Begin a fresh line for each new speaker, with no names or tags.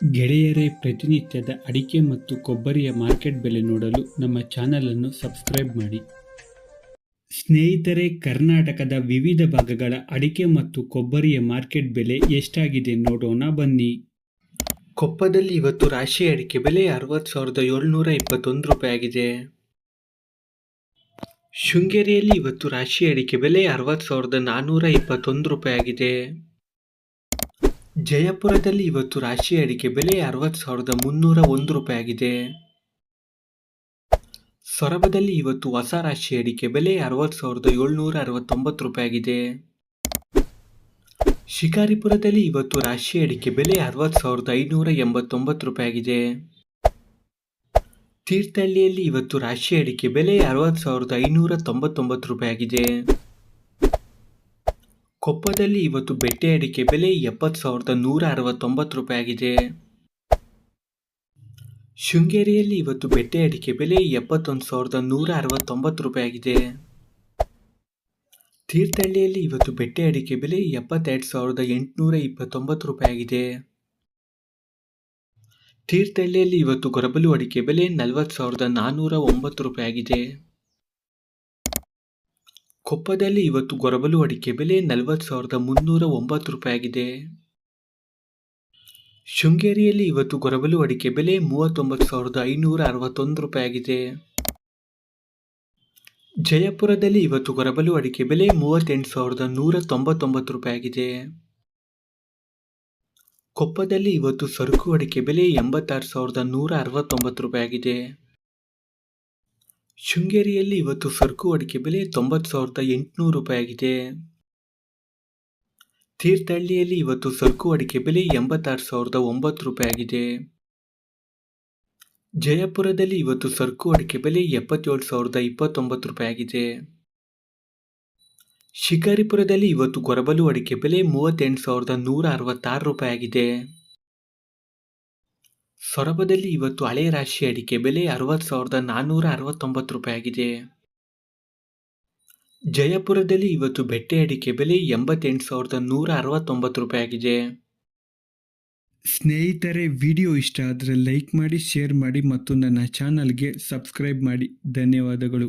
ಗೆಳೆಯರೇ, ಪ್ರತಿನಿತ್ಯದ ಅಡಿಕೆ ಮತ್ತು ಕೊಬ್ಬರಿಯ ಮಾರ್ಕೆಟ್ ಬೆಲೆ ನೋಡಲು ನಮ್ಮ ಚಾನಲನ್ನು ಸಬ್ಸ್ಕ್ರೈಬ್ ಮಾಡಿ. ಸ್ನೇಹಿತರೆ, ಕರ್ನಾಟಕದ ವಿವಿಧ ಭಾಗಗಳ ಅಡಿಕೆ ಮತ್ತು ಕೊಬ್ಬರಿಯ ಮಾರ್ಕೆಟ್ ಬೆಲೆ ಎಷ್ಟಾಗಿದೆ ನೋಡೋಣ ಬನ್ನಿ. ಕೊಪ್ಪದಲ್ಲಿ ಇವತ್ತು ರಾಶಿ ಅಡಿಕೆ ಬೆಲೆ ಅರವತ್ತು ಸಾವಿರದ ಏಳ್ನೂರ ಇಪ್ಪತ್ತೊಂದು ರೂಪಾಯಿ ಆಗಿದೆ. ಶೃಂಗೇರಿಯಲ್ಲಿ ಇವತ್ತು ರಾಶಿ ಅಡಿಕೆ ಬೆಲೆ ಅರವತ್ತು ಸಾವಿರದ ನಾನ್ನೂರ ಇಪ್ಪತ್ತೊಂದು ರೂಪಾಯಿ ಆಗಿದೆ. ಜಯಪುರದಲ್ಲಿ ಇವತ್ತು ರಾಶಿ ಅಡಿಕೆ ಬೆಲೆ ಅರವತ್ತು ಸಾವಿರದ ಮುನ್ನೂರ ಒಂದು ರೂಪಾಯಿ ಆಗಿದೆ ಸೊರಬದಲ್ಲಿ ಇವತ್ತು ಹೊಸ ರಾಶಿ ಅಡಿಕೆ ಬೆಲೆ ಅರವತ್ತು ಸಾವಿರದ ಏಳ್ನೂರ ಅರವತ್ತೊಂಬತ್ತು ರೂಪಾಯಿ ಆಗಿದೆ ಶಿಕಾರಿಪುರದಲ್ಲಿ ಇವತ್ತು ರಾಶಿ ಅಡಿಕೆ ಬೆಲೆ ಅರವತ್ತು ಸಾವಿರದ ಐನೂರ ಎಂಬತ್ತೊಂಬತ್ತು ರೂಪಾಯಿ ಆಗಿದೆ ತೀರ್ಥಹಳ್ಳಿಯಲ್ಲಿ ಇವತ್ತು ರಾಶಿ ಅಡಿಕೆ ಬೆಲೆ ಅರವತ್ತು ಸಾವಿರದ ಐನೂರ ತೊಂಬತ್ತೊಂಬತ್ತು ರೂಪಾಯಿ ಆಗಿದೆ ಕೊಪ್ಪದಲ್ಲಿ ಇವತ್ತು ಬೆಟ್ಟೆ ಅಡಿಕೆ ಬೆಲೆ ಎಪ್ಪತ್ತು ಸಾವಿರದ ನೂರ ಅರವತ್ತೊಂಬತ್ತು ರೂಪಾಯಿ ಆಗಿದೆ ಶೃಂಗೇರಿಯಲ್ಲಿ ಇವತ್ತು ಬೆಟ್ಟೆ ಅಡಿಕೆ ಬೆಲೆ ಎಪ್ಪತ್ತೊಂದು ಸಾವಿರದ ನೂರ ಅರವತ್ತೊಂಬತ್ತು ರೂಪಾಯಿ ಆಗಿದೆ ತೀರ್ಥಹಳ್ಳಿಯಲ್ಲಿ ಇವತ್ತು ಬೆಟ್ಟೆ ಅಡಿಕೆ ಬೆಲೆ ಎಪ್ಪತ್ತೆರಡು ಸಾವಿರದ ಎಂಟುನೂರ ಇಪ್ಪತ್ತೊಂಬತ್ತು ರೂಪಾಯಿ ಆಗಿದೆ ತೀರ್ಥಹಳ್ಳಿಯಲ್ಲಿ ಇವತ್ತು ಗೊರಬಲು ಅಡಿಕೆ ಬೆಲೆ ನಲವತ್ತು ಸಾವಿರದ ನಾನ್ನೂರ ಒಂಬತ್ತು ರೂಪಾಯಿ ಆಗಿದೆ ಕೊಪ್ಪದಲ್ಲಿ ಇವತ್ತು ಗೊರಬಲು ಅಡಿಕೆ ಬೆಲೆ ನಲವತ್ತು ಸಾವಿರದ ಮುನ್ನೂರ ಒಂಬತ್ತು ರೂಪಾಯಿ ಆಗಿದೆ. ಶೃಂಗೇರಿಯಲ್ಲಿ ಇವತ್ತು ಗೊರಬಲು ಅಡಿಕೆ ಬೆಲೆ ಮೂವತ್ತೊಂಬತ್ತು ಸಾವಿರದ ಐನೂರ ಅರವತ್ತೊಂದು ರೂಪಾಯಿ ಆಗಿದೆ. ಜಯಪುರದಲ್ಲಿ ಇವತ್ತು ಗೊರಬಲು ಅಡಿಕೆ ಬೆಲೆ ಮೂವತ್ತೆಂಟು ಸಾವಿರದ ನೂರ ತೊಂಬತ್ತೊಂಬತ್ತು ರೂಪಾಯಿ ಆಗಿದೆ. ಕೊಪ್ಪದಲ್ಲಿ ಇವತ್ತು ಸರಕು ಅಡಿಕೆ ಬೆಲೆ ಎಂಬತ್ತಾರು ಸಾವಿರದ ನೂರ ಅರವತ್ತೊಂಬತ್ತು ರೂಪಾಯಿ ಆಗಿದೆ. ಶೃಂಗೇರಿಯಲ್ಲಿ ಇವತ್ತು ಸರಕು ಅಡಿಕೆ ಬೆಲೆ ತೊಂಬತ್ತು ಸಾವಿರದ ಎಂಟುನೂರು ರೂಪಾಯಿ ಆಗಿದೆ ತೀರ್ಥಹಳ್ಳಿಯಲ್ಲಿ ಇವತ್ತು ಸರಕು ಅಡಿಕೆ ಬೆಲೆ ಎಂಬತ್ತಾರು ಸಾವಿರದ ಒಂಬತ್ತು ರೂಪಾಯಿ ಆಗಿದೆ ಜಯಪುರದಲ್ಲಿ ಇವತ್ತು ಸರಕು ಅಡಿಕೆ ಬೆಲೆ ಎಪ್ಪತ್ತೇಳು ಸಾವಿರದ ಇಪ್ಪತ್ತೊಂಬತ್ತು ರೂಪಾಯಿ ಆಗಿದೆ ಶಿಕಾರಿಪುರದಲ್ಲಿ ಇವತ್ತು ಕೊರಬಲು ಅಡಿಕೆ ಬೆಲೆ ಮೂವತ್ತೆಂಟು ಸಾವಿರದ ನೂರ ಅರವತ್ತಾರು ರೂಪಾಯಿ ಆಗಿದೆ ಸೊರಬದಲ್ಲಿ ಇವತ್ತು ಹಳೆ ರಾಶಿ ಅಡಿಕೆ ಬೆಲೆ ಅರವತ್ತು ಸಾವಿರದ ನಾನ್ನೂರ ಅರವತ್ತೊಂಬತ್ತು ರೂಪಾಯಿ ಆಗಿದೆ. ಜಯಪುರದಲ್ಲಿ ಇವತ್ತು ಬೆಟ್ಟೆ ಅಡಿಕೆ ಬೆಲೆ ಎಂಬತ್ತೆಂಟು ಸಾವಿರದ ನೂರ ಅರವತ್ತೊಂಬತ್ತು ರೂಪಾಯಿ ಆಗಿದೆ. ಸ್ನೇಹಿತರೆ, ವಿಡಿಯೋ ಇಷ್ಟ ಆದರೆ ಲೈಕ್ ಮಾಡಿ, ಶೇರ್ ಮಾಡಿ ಮತ್ತು ನನ್ನ ಚಾನಲ್ಗೆ ಸಬ್ಸ್ಕ್ರೈಬ್ ಮಾಡಿ. ಧನ್ಯವಾದಗಳು.